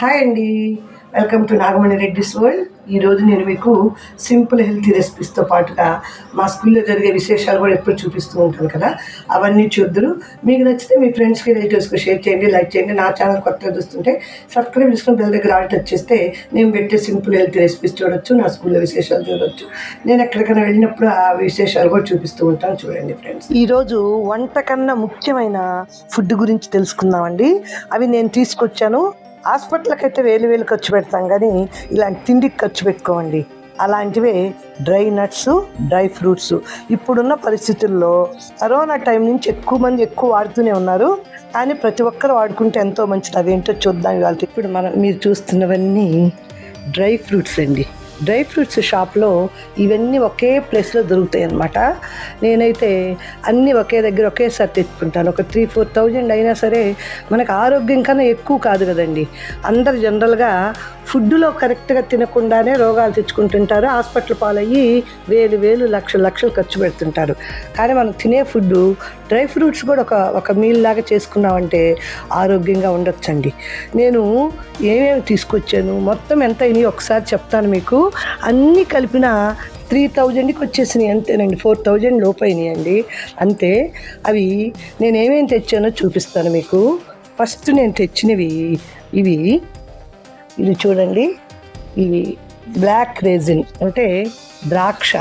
Hi అండి. Welcome to Nagamani Reddy's world. ఈరోజు నేను మీకు సింపుల్ హెల్తీ రెసిపీస్తో పాటుగా మా స్కూల్లో జరిగే విశేషాలు కూడా ఎప్పుడు చూపిస్తూ ఉంటాను కదా. అవన్నీ చూద్దరు. మీకు నచ్చితే మీ ఫ్రెండ్స్కి రిలేటివ్స్కి షేర్ చేయండి లైక్ చేయండి. నా ఛానల్ కొత్తగా చూస్తుంటే సబ్స్క్రైబ్ చేసుకుని బెల్ దగ్గర ఆల్ట్ వచ్చేస్తే నేను పెట్టే సింపుల్ హెల్తీ రెసిపీస్ చూడొచ్చు నా స్కూల్లో విశేషాలు చూడొచ్చు. నేను ఎక్కడికైనా వెళ్ళినప్పుడు ఆ విశేషాలు కూడా చూపిస్తూ ఉంటాను. చూడండి ఫ్రెండ్స్. ఈరోజు వంట కన్నా ముఖ్యమైన ఫుడ్ గురించి తెలుసుకుందామండి. అవి నేను తీసుకొచ్చాను. హాస్పిటల్కి అయితే వేలు వేలు ఖర్చు పెడతాం కానీ ఇలాంటి తిండికి ఖర్చు పెట్టుకోండి అలాంటివే డ్రై నట్స్ డ్రై ఫ్రూట్స్. ఇప్పుడున్న పరిస్థితుల్లో కరోనా టైం నుంచి ఎక్కువ మంది ఎక్కువ వాడుతూనే ఉన్నారు. కానీ ప్రతి ఒక్కరు వాడుకుంటే ఎంతో మంచిది. అదేంటో చూద్దాం ఇవాళ. ఇప్పుడు మనం మీరు చూస్తున్నవన్నీ డ్రై ఫ్రూట్స్ అండి. డ్రై ఫ్రూట్స్ షాప్లో ఇవన్నీ ఒకే ప్లేస్లో దొరుకుతాయి అన్నమాట నేనైతే అన్నీ ఒకే దగ్గర ఒకేసారి తెచ్చుకుంటాను. ఒక త్రీ ఫోర్ థౌజండ్ అయినా సరే మనకు ఆరోగ్యం కన్నా ఎక్కువ కాదు కదండి. అందరు జనరల్గా ఫుడ్లో కరెక్ట్గా తినకుండానే రోగాలు తెచ్చుకుంటుంటారు. హాస్పిటల్ పాలయ్యి వేలు వేలు లక్షలు లక్షలు ఖర్చు పెడుతుంటారు. కానీ మనం తినే ఫుడ్ డ్రై ఫ్రూట్స్ కూడా ఒక ఒక మీల్ లాగా చేసుకున్నామంటే ఆరోగ్యంగా ఉండొచ్చండి. నేను ఏమేమి తీసుకొచ్చాను మొత్తం ఎంత అయినాయి ఒకసారి చెప్తాను మీకు. అన్నీ కలిపిన త్రీ థౌజండ్కి వచ్చేసినాయి అంతేనండి. ఫోర్ థౌజండ్ లోపు అంతే అవి నేను ఏమేమి తెచ్చానో చూపిస్తాను మీకు. ఫస్ట్ నేను తెచ్చినవి ఇవి. ఇది చూడండి. ఇవి బ్లాక్ రేజిన్ అంటే ద్రాక్ష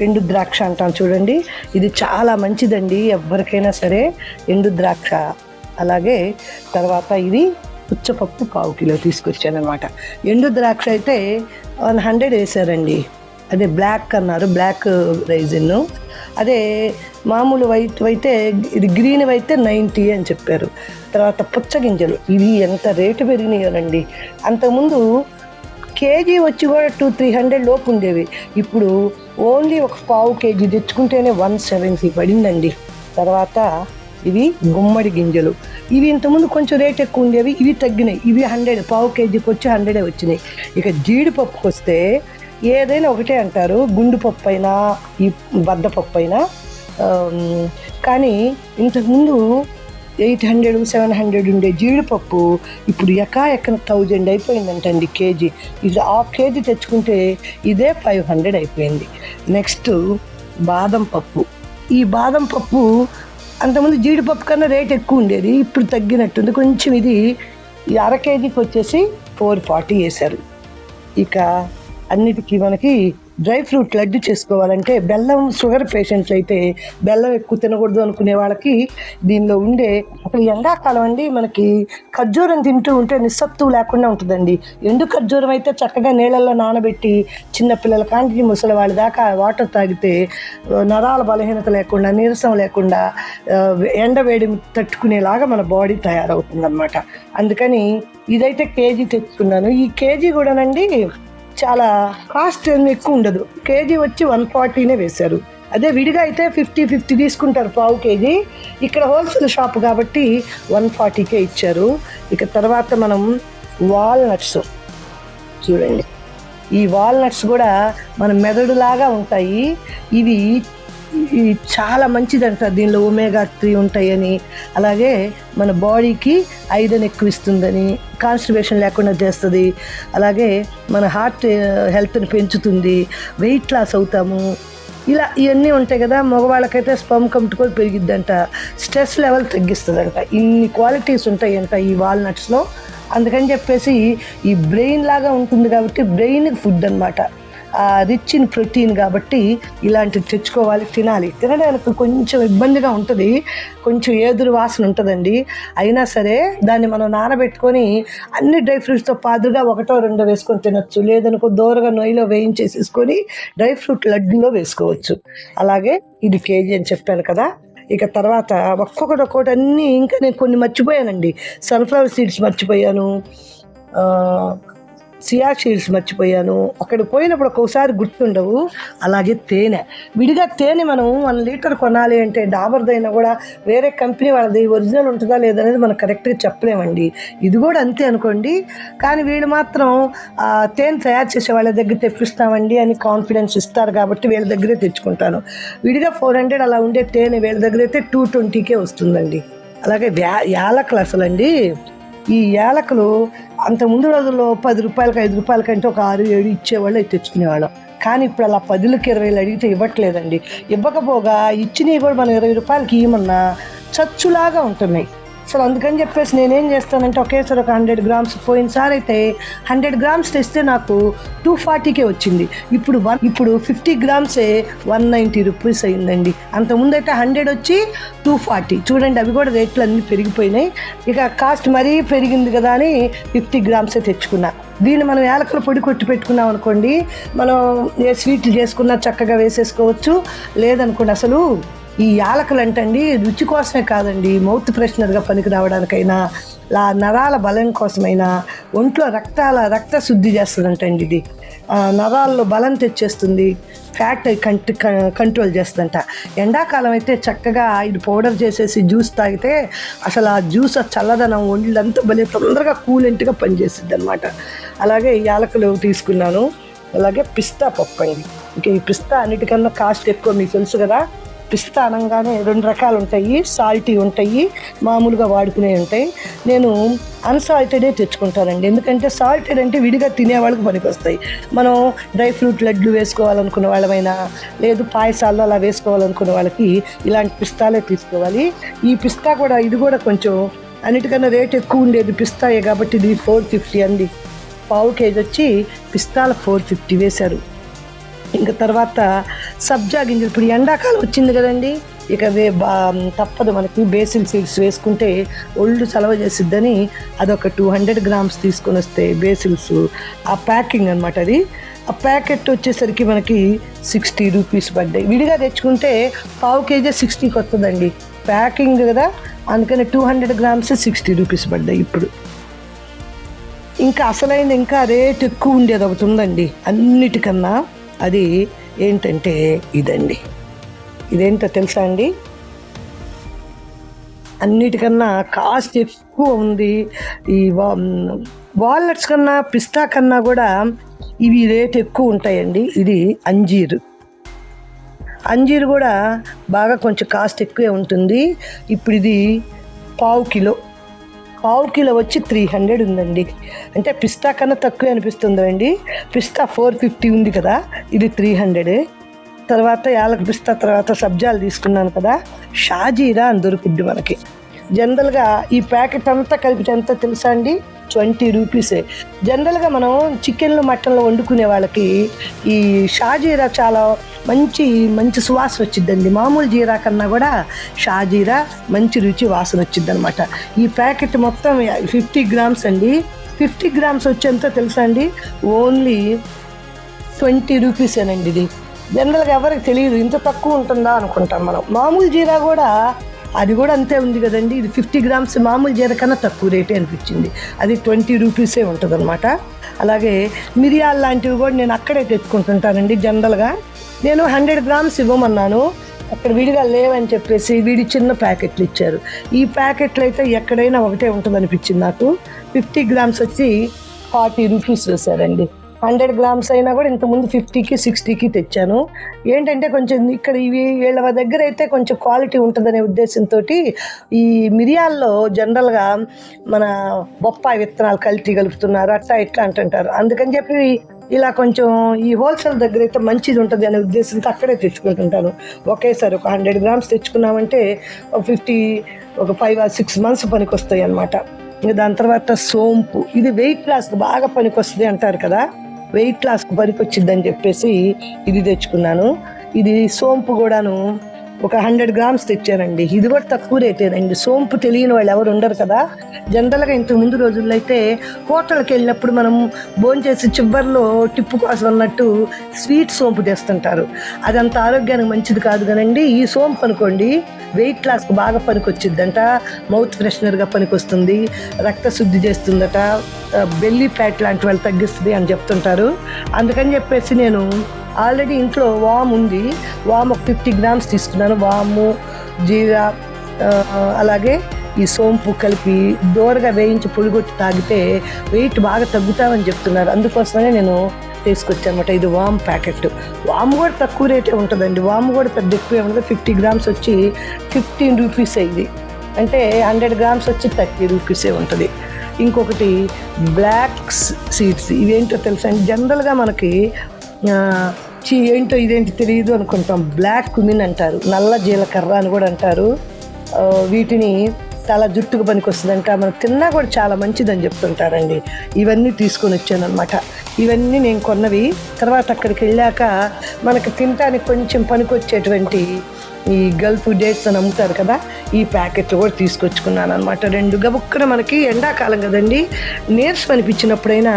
ఎండు ద్రాక్ష అంటాం చూడండి. ఇది చాలా మంచిదండి ఎవరికైనా సరే ఎండు ద్రాక్ష. అలాగే తర్వాత ఇది పుచ్చపప్పు పావు కిలో తీసుకొచ్చానమాట ఎండు ద్రాక్ష అయితే వన్ హండ్రెడ్ వేసారండి. అదే బ్లాక్ అన్నారు బ్లాక్ రైజిన్. అదే మామూలు వైట్ అయితే ఇది గ్రీన్ అయితే నైంటీ అని చెప్పారు. తర్వాత పుచ్చగింజలు ఇవి ఎంత రేటు పెరిగినాయోనండి అంతకుముందు కేజీ వచ్చి కూడా టూ త్రీ హండ్రెడ్ లోపు ఉండేవి. ఇప్పుడు ఓన్లీ ఒక పావు కేజీ తెచ్చుకుంటేనే వన్ సెవెంటీ పడిందండి. తర్వాత ఇవి గుమ్మడి గింజలు. ఇవి ఇంతకుముందు కొంచెం రేట్ ఎక్కువ ఉండేవి ఇవి తగ్గినాయి. ఇవి హండ్రెడ్ పావు కేజీకి వచ్చి హండ్రెడే వచ్చినాయి. ఇక జీడిపప్పుకి వస్తే ఏదైనా ఒకటే అంటారు గుండు పప్పు అయినా ఈ బద్దపప్పు అయినా కానీ ఇంతకుముందు ఎయిట్ హండ్రెడ్ సెవెన్ హండ్రెడ్ ఉండే జీడిపప్పు ఇప్పుడు ఎకా ఎక్కడ థౌజండ్ అయిపోయిందంటండి కేజీ. ఇది హాఫ్ కేజీ తెచ్చుకుంటే ఇదే ఫైవ్ హండ్రెడ్ అయిపోయింది. నెక్స్ట్ బాదం పప్పు. ఈ బాదం పప్పు అంతకుముందు జీడిపప్పు కన్నా రేట్ ఎక్కువ ఉండేది ఇప్పుడు తగ్గినట్టుంది. కొంచెం ఇది ఈ అర కేజీకి వచ్చేసి ఫోర్ ఫార్టీ వేశారు ఇక అన్నిటికీ మనకి డ్రై ఫ్రూట్ లడ్డు చేసుకోవాలంటే బెల్లం షుగర్ పేషెంట్లు అయితే బెల్లం ఎక్కువ తినకూడదు అనుకునే వాళ్ళకి దీనిలో ఉండే అసలు ఎండాకాలం అండి మనకి ఖర్జూరం తింటూ ఉంటే నిస్సత్తువు లేకుండా ఉంటుందండి. ఎండు ఖర్జూరం అయితే చక్కగా నీళ్ళల్లో నానబెట్టి చిన్నపిల్లల కాంటికి ముసలి వాళ్ళ దాకా వాటర్ తాగితే నరాల బలహీనత లేకుండా నీరసం లేకుండా ఎండ ఎండవేడి తట్టుకునేలాగా మన బాడీ తయారవుతుంది అందుకని ఇదైతే కేజీ తెచ్చుకున్నాను. ఈ కేజీ కూడానండి చాలా కాస్ట్ ఏమి ఎక్కువ ఉండదు. కేజీ వచ్చి వన్ ఫార్టీనే వేశారు. అదే విడిగా అయితే ఫిఫ్టీ ఫిఫ్టీ తీసుకుంటారు పావు కేజీ. ఇక్కడ హోల్సేల్ షాప్ కాబట్టి వన్ ఫార్టీకే ఇచ్చారు. ఇక తర్వాత మనం వాల్నట్స్ చూడండి. ఈ వాల్నట్స్ కూడా మన మెదడులాగా ఉంటాయి. ఇవి ఇవి చాలా మంచిదంట. దీనిలో ఒమేగా త్రీ ఉంటాయని. అలాగే మన బాడీకి ఐరన్ ఎక్కువ ఇస్తుందని కాన్స్టిబేషన్ లేకుండా చేస్తుంది. అలాగే మన హార్ట్ హెల్త్ని పెంచుతుంది. వెయిట్ లాస్ అవుతాము. ఇలా ఇవన్నీ ఉంటాయి కదా మగవాళ్ళకైతే స్పమ్ కౌంట్ కూడా పెరిగిద్దంట. స్ట్రెస్ లెవెల్ తగ్గిస్తుందంట. ఇన్ని క్వాలిటీస్ ఉంటాయంట ఈ వాల్నట్స్లో. అందుకని చెప్పేసి ఈ బ్రెయిన్ లాగా ఉంటుంది కాబట్టి బ్రెయిన్ ఫుడ్ అనమాట రిచ్ ఇన్ ప్రోటీన్ కాబట్టి ఇలాంటివి తెచ్చుకోవాలి తినాలి. తినడానికి కొంచెం ఇబ్బందిగా ఉంటుంది. కొంచెం ఏదురు వాసన ఉంటుందండి. అయినా సరే దాన్ని మనం నానబెట్టుకొని అన్ని డ్రై ఫ్రూట్స్తో పాదుగా ఒకటో రెండో వేసుకొని తినొచ్చు. లేదనుకో దూరగా నొయ్యిలో వేయించేసేసుకొని డ్రై ఫ్రూట్ లడ్డులో వేసుకోవచ్చు. అలాగే ఇది కేజీ అని చెప్పాను కదా. ఇక తర్వాత ఒక్కొక్కటి ఒక్కొక్కటి అన్నీ ఇంకా నేను కొన్ని మర్చిపోయానండి. సన్ఫ్లవర్ సీడ్స్ మర్చిపోయాను. సియా సీడ్స్ మర్చిపోయాను. అక్కడికి పోయినప్పుడు ఒక్కొక్కసారి గుర్తుండవు. అలాగే తేనె. విడిగా తేనె మనం వన్ లీటర్ కొనాలి అంటే డాబర్దైనా కూడా వేరే కంపెనీ వాళ్ళది ఒరిజినల్ ఉంటుందా లేదనేది మనం కరెక్ట్గా చెప్పలేమండి. ఇది కూడా అంతే అనుకోండి. కానీ వీళ్ళు మాత్రం తేనె తయారు చేసే వాళ్ళ దగ్గర తెప్పిస్తామండి అని కాన్ఫిడెన్స్ ఇస్తారు కాబట్టి వీళ్ళ దగ్గరే తెచ్చుకుంటాను. విడిగా ఫోర్ హండ్రెడ్ అలా ఉండే తేనె వీళ్ళ దగ్గర అయితే టూ ట్వంటీకే వస్తుందండి. అలాగే వ్యా యాలకులు అసలు అండి ఈ యాలకులు అంతకుముందు ముందు రోజుల్లో పది రూపాయలకి ఐదు రూపాయలకి అంటే ఒక ఆరు ఏడు ఇచ్చేవాళ్ళు అయితే తెచ్చుకునేవాళ్ళం. కానీ ఇప్పుడు అలా పదులకి ఇరవైలు అడిగితే ఇవ్వట్లేదండి. ఇవ్వకపోగా ఇచ్చినవి కూడా మనం ఇరవై రూపాయలకి ఇవ్వమన్నా చచ్చులాగా ఉంటున్నాయి. అసలు అందుకని చెప్పేసి నేనేం చేస్తానంటే ఒకేసారి ఒక హండ్రెడ్ గ్రామ్స్ పోయినసారి అయితే హండ్రెడ్ గ్రామ్స్ తెస్తే నాకు టూ ఫార్టీకే వచ్చింది. ఇప్పుడు వన్ ఇప్పుడు ఫిఫ్టీ గ్రామ్సే వన్ నైంటీ రూపీస్ అయిందండి. అంతకుముందు అయితే హండ్రెడ్ వచ్చి టూ ఫార్టీ. చూడండి అవి కూడా రేట్లు అన్నీ పెరిగిపోయినాయి. ఇక కాస్ట్ మరీ పెరిగింది కదా అని ఫిఫ్టీ గ్రామ్సే తెచ్చుకున్నా. దీన్ని మనం ఏలకల పొడి కొట్టి పెట్టుకున్నాం అనుకోండి మనం ఏ స్వీట్లు చేసుకున్నా చక్కగా వేసేసుకోవచ్చు. లేదనుకోండి అసలు ఈ యాలకులు అంటండి రుచి కోసమే కాదండి. మౌత్ ఫ్రెషనర్గా పనికి రావడానికైనా లా నరాల బలం కోసమైనా ఒంట్లో రక్తాల రక్త శుద్ధి చేస్తుందంటండి ఇది. ఆ, నరాల్లో బలం తెచ్చేస్తుంది. ఫ్యాట్ కంట్ కంట్రోల్ చేస్తుందంట. ఎండాకాలం అయితే చక్కగా ఇది పౌడర్ చేసేసి జ్యూస్ తాగితే అసలు ఆ జ్యూస్ ఆ చల్లదనం ఒళ్ళంతా భలే తొందరగా కూలెంట్గా పనిచేస్తుంది అనమాట అలాగే ఈ యాలకులు తీసుకున్నాను. అలాగే పిస్తా పప్పు అండి ఇంకా ఈ పిస్తా అన్నిటికన్నా కాస్ట్ ఎక్కువ మీకు తెలుసు కదా? పిస్తా అనగానే రెండు రకాలు ఉంటాయి సాల్టీ ఉంటాయి. మామూలుగా వాడుకునే ఉంటాయి. నేను అన్సాల్టెడే తెచ్చుకుంటానండి. ఎందుకంటే సాల్టెడ్ అంటే విడిగా తినే వాళ్ళకి పనికొస్తాయి. మనం డ్రై ఫ్రూట్ లడ్లు వేసుకోవాలనుకున్న వాళ్ళమైనా లేదు పాయసాల్లో అలా వేసుకోవాలనుకున్న వాళ్ళకి ఇలాంటి పిస్తాలే తీసుకోవాలి. ఈ పిస్తా కూడా ఇది కూడా కొంచెం అన్నిటికన్నా రేట్ ఎక్కువ ఉండేది పిస్తాయే కాబట్టి ఇది ఫోర్ ఫిఫ్టీ అండి. పావు కేజీ వచ్చి పిస్తాల ఫోర్ ఫిఫ్టీ వేశారు. ఇంకా తర్వాత సబ్జా గింజలు. ఇప్పుడు ఎండాకాలం వచ్చింది కదండి ఇక వే బా తప్పదు మనకి. బేసిల్ సీడ్స్ వేసుకుంటే ఒళ్ళు చలవ చేసిద్దని అదొక టూ హండ్రెడ్ గ్రామ్స్ తీసుకొని వస్తే బేసిల్స్ ఆ ప్యాకింగ్ అనమాట అది. ఆ ప్యాకెట్ వచ్చేసరికి మనకి సిక్స్టీ రూపీస్ పడ్డాయి. విడిగా తెచ్చుకుంటే పావు కేజీ సిక్స్టీకి వస్తుందండి ప్యాకింగ్ కదా అందుకని two hundred grams sixty rupees పడ్డాయి ఇప్పుడు. ఇంకా అసలైన ఇంకా రేట్ ఎక్కువ ఉండేది ఒకటి ఉందండి అన్నిటికన్నా. అది ఏంటంటే ఇదండి. ఇదేంటో తెలుసా అండి? అన్నిటికన్నా కాస్ట్ ఎక్కువ ఉంది. ఈ వాల్నట్స్ కన్నా పిస్తా కన్నా కూడా ఇవి రేట్ ఎక్కువ ఉంటాయండి. ఇది అంజీరు. అంజీరు కూడా బాగా కొంచెం కాస్ట్ ఎక్కువే ఉంటుంది. ఇప్పుడు ఇది పావు కిలో. పావు కిలో వచ్చి త్రీ హండ్రెడ్ ఉందండి. అంటే పిస్తా కన్నా తక్కువే అనిపిస్తుంది అండి. పిస్తా ఫోర్ ఫిఫ్టీ ఉంది కదా ఇది త్రీ హండ్రెడ్. తర్వాత యాలక పిస్తా తర్వాత సబ్జాలు తీసుకున్నాను కదా షాజీరా అని దొరుకుద్ది మనకి. జనరల్గా ఈ ప్యాకెట్ అంతా కలిపితే ఎంత తెలుసా అండి? ట్వంటీ రూపీసే. జనరల్గా మనం చికెన్లు మటన్లు వండుకునే వాళ్ళకి ఈ షాజీరా చాలా మంచి మంచి సువాసన వచ్చిద్దండి. మామూలు జీరా కన్నా కూడా షాజీరా మంచి రుచి వాసన వచ్చిద్ది అనమాట ఈ ప్యాకెట్ మొత్తం ఫిఫ్టీ గ్రామ్స్ అండి. ఫిఫ్టీ గ్రామ్స్ వచ్చేంత తెలుసా అండి? ఓన్లీ ట్వంటీ రూపీసేనండి ఇది. జనరల్గా ఎవరికి తెలియదు ఇంత తక్కువ ఉంటుందా అనుకుంటాం మనం. మామూలు జీరా కూడా అది కూడా అంతే ఉంది కదండి. ఇది ఫిఫ్టీ గ్రామ్స్ మామూలు జీర కన్నా తక్కువ రేటే అనిపించింది. అది ట్వంటీ రూపీసే ఉంటుంది అనమాట అలాగే మిరియాలు లాంటివి కూడా నేను అక్కడే తెచ్చుకుంటుంటానండి జనరల్గా. నేను హండ్రెడ్ గ్రామ్స్ ఇవ్వమన్నాను. అక్కడ విడిగా లేవని చెప్పేసి వీడి చిన్న ప్యాకెట్లు ఇచ్చారు. ఈ ప్యాకెట్లు అయితే ఎక్కడైనా ఒకటే ఉంటుంది అనిపించింది నాకు. ఫిఫ్టీ గ్రామ్స్ వచ్చి ఫార్టీ రూపీస్ వేశారండి. హండ్రెడ్ గ్రామ్స్ అయినా కూడా ఇంతకుముందు ఫిఫ్టీకి సిక్స్టీకి తెచ్చాను. ఏంటంటే కొంచెం ఇక్కడ ఇవి వీళ్ళ దగ్గర అయితే కొంచెం క్వాలిటీ ఉంటుందనే ఉద్దేశంతో ఈ మిరియాల్లో జనరల్గా మన బొప్పాయి విత్తనాలు కల్తీ కలుపుతున్నారు అట్లా ఇట్లా అంటుంటారు. అందుకని చెప్పి ఇలా కొంచెం ఈ హోల్సేల్ దగ్గర అయితే మంచిది ఉంటుంది అనే ఉద్దేశంతో అక్కడే తెచ్చుకుంటుంటాను. ఒకేసారి ఒక హండ్రెడ్ గ్రామ్స్ తెచ్చుకున్నామంటే ఒక ఫిఫ్టీ ఒక ఫైవ్ ఆర్ సిక్స్ మంత్స్ పనికి వస్తాయి అనమాట దాని తర్వాత సోంపు. ఇది వెయిట్ లాస్కి బాగా పనికి వస్తుంది అంటారు కదా. వెయిట్ లాస్కి పనికి చెప్పేసి ఇది తెచ్చుకున్నాను. ఇది సోంపు కూడాను ఒక హండ్రెడ్ గ్రామ్స్ తెచ్చానండి ఇది కూడా తక్కువ రేటేనండి సోంపు తెలియని వాళ్ళు ఎవరు ఉండరు కదా. జనరల్గా ఇంతకు ముందు రోజుల్లో అయితే హోటల్కి వెళ్ళినప్పుడు మనం భోంచేసి చివరిలో టిప్పు కోసం అన్నట్టు స్వీట్ సోంపు తెస్తుంటారు. అదంత ఆరోగ్యానికి మంచిది కాదు కానండి. ఈ సోంపు అనుకోండి వెయిట్ లాస్కి బాగా పనికొచ్చిద్దంట మౌత్ ఫ్రెషనర్గా పనికొస్తుంది రక్త శుద్ధి చేస్తుందట బెల్లీ ఫ్యాట్ లాంటి వాళ్ళు తగ్గిస్తుంది అని చెప్తుంటారు. అందుకని చెప్పేసి నేను ఆల్రెడీ ఇంట్లో వామ్ ఉంది. వామ్ ఒక ఫిఫ్టీ గ్రామ్స్ తీసుకున్నాను. వాము జీరా అలాగే ఈ సోంపు కలిపి దూరగా వేయించి పొడిగొట్టి తాగితే వెయిట్ బాగా తగ్గుతామని చెప్తున్నారు. అందుకోసమనే నేను తీసుకొచ్చానమాట. ఇది వామ్ ప్యాకెట్. వామ్ కూడా తక్కువ రేటే ఉంటుందండి. వామ్ కూడా పెద్ద ఎక్కువ ఉండదు. ఫిఫ్టీ గ్రామ్స్ వచ్చి ఫిఫ్టీన్ రూపీస్ ఇది. అంటే హండ్రెడ్ గ్రామ్స్ వచ్చి థర్టీ రూపీసే ఉంటుంది. ఇంకొకటి బ్లాక్ సీడ్స్. ఇవేంటో తెలుసా అండి? జనరల్గా మనకి చీ ఏంటో ఇదేంటి తెలియదు అనుకుంటాం. బ్లాక్ కుమిన్ అంటారు. నల్ల జీలకర్ర అని కూడా అంటారు. వీటిని చాలా జుట్టుకు పనికొస్తుందంట. మనం తిన్నా కూడా చాలా మంచిదని చెప్తుంటారండి. ఇవన్నీ తీసుకొని వచ్చాను అనమాట ఇవన్నీ నేను కొన్నవి. తర్వాత అక్కడికి వెళ్ళాక మనకి తినటానికి కొంచెం పనికొచ్చేటువంటి ఈ గల్ఫ్ డేట్స్ అని అమ్ముతారు కదా ఈ ప్యాకెట్లు కూడా తీసుకొచ్చుకున్నాను అనమాట రెండు గబుక్కున మనకి ఎండాకాలం కదండి. నీరసం అనిపించినప్పుడైనా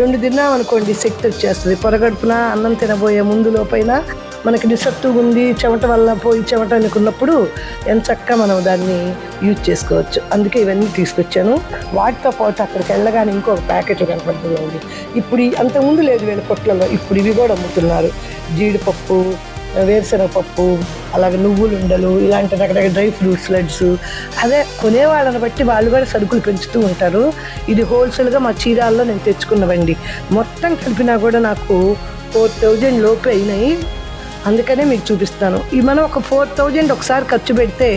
రెండు తిన్నామనుకోండి శక్తి వచ్చేస్తుంది. పొరగడుపున అన్నం తినబోయే ముందు లోపైన మనకి నిస్సత్తుగా ఉంది చెమట వల్ల పోయి చెమట అనుకున్నప్పుడు ఎంత చక్కగా మనం దాన్ని యూజ్ చేసుకోవచ్చు. అందుకే ఇవన్నీ తీసుకొచ్చాను. వాటితో పాటు అక్కడికి వెళ్ళగానే ఇంకొక ప్యాకెట్ కనపడుతుంది ఇప్పుడు అంతకుముందు లేదు వీళ్ళ కొట్లలో ఇప్పుడు ఇవి కూడా అమ్ముతున్నారు. జీడిపప్పు వేరుశెనగపప్పు అలాగే నువ్వులు ఉండలు ఇలాంటి రకరకాల డ్రై ఫ్రూట్స్ లడ్స్. అదే కొనేవాళ్ళని బట్టి వాళ్ళు కూడా సరుకులు పెంచుతూ ఉంటారు. ఇది హోల్సేల్గా మా చీరాల్లో నేను తెచ్చుకున్నవండి. మొత్తం కలిపినా కూడా నాకు ఫోర్ థౌజండ్ లోపే అయినాయి. అందుకనే మీకు చూపిస్తాను. ఈ మనం ఒక ఫోర్ థౌజండ్ ఒకసారి ఖర్చు పెడితే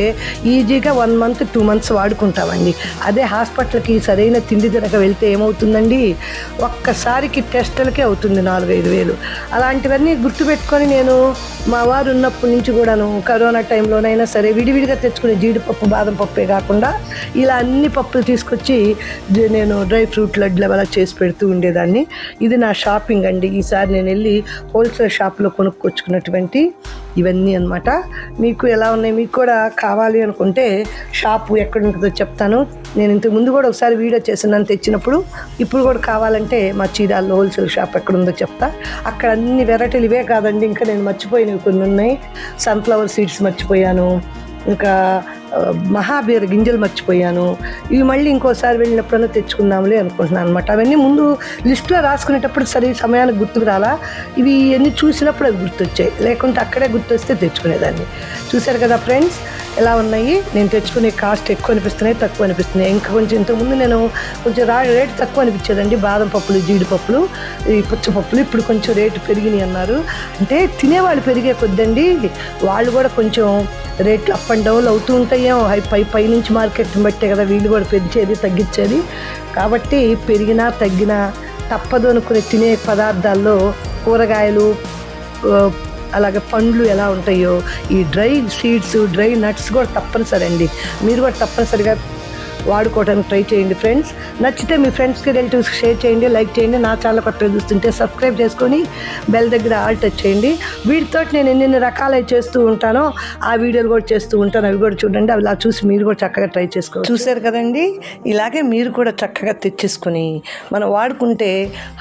ఈజీగా వన్ మంత్ టూ మంత్స్ వాడుకుంటామండి. అదే హాస్పిటల్కి సరైన తిండి తినక వెళ్తే ఏమవుతుందండి? ఒక్కసారికి టెస్టులకే అవుతుంది నాలుగైదు వేలు. అలాంటివన్నీ గుర్తుపెట్టుకొని నేను మా వారు ఉన్నప్పటి నుంచి కూడాను కరోనా టైంలోనైనా సరే విడివిడిగా తెచ్చుకునే జీడిపప్పు బాదం పప్పే కాకుండా ఇలా అన్ని పప్పులు తీసుకొచ్చి నేను డ్రై ఫ్రూట్ లడ్లు అలా చేసి పెడుతూ ఉండేదాన్ని. ఇది నా షాపింగ్ అండి. ఈసారి నేను వెళ్ళి హోల్సేల్ షాప్లో కొనుక్కొచ్చుకున్నటువంటి ఇవన్నీ అన్నమాట. మీకు ఎలా ఉన్నాయి? మీకు కూడా కావాలి అనుకుంటే షాపు ఎక్కడ ఉంటుందో చెప్తాను. నేను ఇంతకు ముందు కూడా ఒకసారి వీడియో చేసినాను తెచ్చినప్పుడు. ఇప్పుడు కూడా కావాలంటే మా చీరాల్లో హోల్సేల్ షాప్ ఎక్కడ ఉందో చెప్తా. అక్కడ అన్ని వెరైటీలు ఇవే కాదండి. ఇంకా నేను మర్చిపోయినవి కొన్ని ఉన్నాయి. సన్ఫ్లవర్ సీడ్స్ మర్చిపోయాను. ఇంకా ఆ, మహాబీర గింజలు మర్చిపోయాను. ఇవి మళ్ళీ ఇంకోసారి వెళ్ళినప్పుడల్లా తెచ్చుకుందాంలే అనుకుంటున్నాను అనమాట అవన్నీ ముందు లిస్టులో రాసుకునేటప్పుడు సరే సమయానికి గుర్తుకు రాలా. ఇవి అన్ని చూసినప్పుడు అవి గుర్తొచ్చాయి. లేకుంటే అక్కడే గుర్తొస్తే తెచ్చుకునేదాన్ని. చూశారు కదా ఫ్రెండ్స్? ఎలా ఉన్నాయి? నేను తెచ్చుకునే కాస్ట్ ఎక్కువ అనిపిస్తున్నాయి తక్కువ అనిపిస్తున్నాయి. ఇంకా కొంచెం ఇంతకుముందు నేను కొంచెం రా రేటు తక్కువ అనిపించేదండి. బాదం పప్పులు జీడిపప్పులు ఈ పుచ్చపప్పులు ఇప్పుడు కొంచెం రేటు పెరిగినాయి అన్నారు. అంటే తినేవాళ్ళు పెరిగే కొద్దండి. వాళ్ళు కూడా కొంచెం రేట్లు అప్ అండ్ డౌన్ అవుతూ ఉంటాయేమో హై పై పై నుంచి మార్కెట్ని బట్టే కదా వీళ్ళు కూడా పెంచేది తగ్గించేది. కాబట్టి పెరిగినా తగ్గినా తప్పదు అనుకునే తినే పదార్థాల్లో కూరగాయలు అలాగే పండ్లు ఎలా ఉంటాయో ఈ డ్రై సీడ్స్ డ్రై నట్స్ కూడా తప్పనిసరి అండి మీరు కూడా తప్పనిసరిగా వాడుకోవడానికి ట్రై చేయండి ఫ్రెండ్స్. నచ్చితే మీ ఫ్రెండ్స్కి రిలేటివ్స్కి షేర్ చేయండి లైక్ చేయండి నా ఛానల్ కొత్త చూస్తుంటే సబ్స్క్రైబ్ చేసుకొని బెల్ దగ్గర ఆల్ టచ్ చేయండి. వీటితో నేను ఎన్ని రకాలు చేస్తూ ఉంటానో ఆ వీడియోలు కూడా చేస్తూ ఉంటాను. అవి కూడా చూడండి. అవి అలా చూసి మీరు కూడా చక్కగా ట్రై చేసుకోవచ్చు. చూశారు కదండి? ఇలాగే మీరు కూడా చక్కగా తెచ్చేసుకొని మనం వాడుకుంటే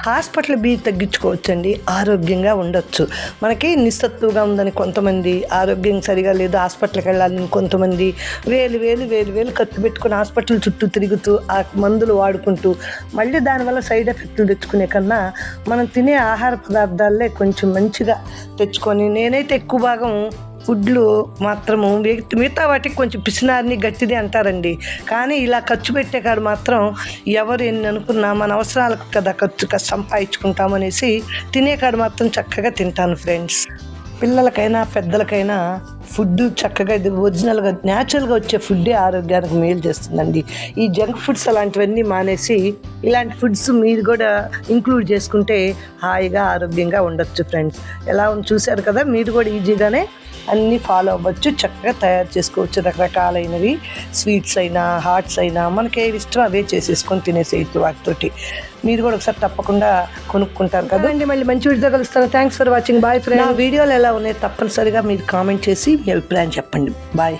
హాస్పిటల్ బీ తగ్గించుకోవచ్చండి. ఆరోగ్యంగా ఉండొచ్చు. మనకి నిస్సత్తుగా ఉందని కొంతమంది ఆరోగ్యం సరిగా లేదు హాస్పిటల్కి వెళ్ళాలని కొంతమంది వేలు వేలు వేలు వేలు ఖర్చు పెట్టుకుని హాస్పిటల్ చుట్టూ తిరుగుతూ ఆ మందులు వాడుకుంటూ మళ్ళీ దానివల్ల సైడ్ ఎఫెక్ట్లు తెచ్చుకునే కన్నా మనం తినే ఆహార పదార్థాలే కొంచెం మంచిగా తెచ్చుకొని నేనైతే ఎక్కువ భాగం ఫుడ్లు మాత్రము మిగతా వాటికి కొంచెం పిసినారిని గట్టిది అంటారండి. కానీ ఇలా ఖర్చు పెట్టే కాడు మాత్రం ఎవరు ఎన్ని అనుకున్నా మన అవసరాలకు కదా ఖర్చు సంపాదించుకుంటామనేసి తినే కాడు మాత్రం చక్కగా తింటాను ఫ్రెండ్స్. పిల్లలకైనా పెద్దలకైనా ఫుడ్ చక్కగా ఇది ఒరిజినల్గా న్యాచురల్గా వచ్చే ఫుడ్డే ఆరోగ్యానికి మేలు చేస్తుందండి. ఈ జంక్ ఫుడ్స్ అలాంటివన్నీ మానేసి ఇలాంటి ఫుడ్స్ మీరు కూడా ఇంక్లూడ్ చేసుకుంటే హాయిగా ఆరోగ్యంగా ఉండొచ్చు ఫ్రెండ్స్. ఎలా ఉంది చూశారు కదా మీరు కూడా ఈజీగానే అన్నీ ఫాలో అవ్వచ్చు చక్కగా తయారు చేసుకోవచ్చు. రకరకాలైనవి స్వీట్స్ అయినా హాట్స్ అయినా మనకి ఏవి ఇష్టం అవే చేసేసుకొని తినేసేయచ్చు వాటితోటి. మీరు కూడా ఒకసారి తప్పకుండా కొనుక్కుంటారు కదా. అండి మళ్ళీ మంచి వీడియో కలుస్తాను. Thanks for watching bye friend వీడియోలు ఎలా ఉన్నాయి తప్పనిసరిగా మీరు కామెంట్ చేసి మీ అభిప్రాయం చెప్పండి. బాయ్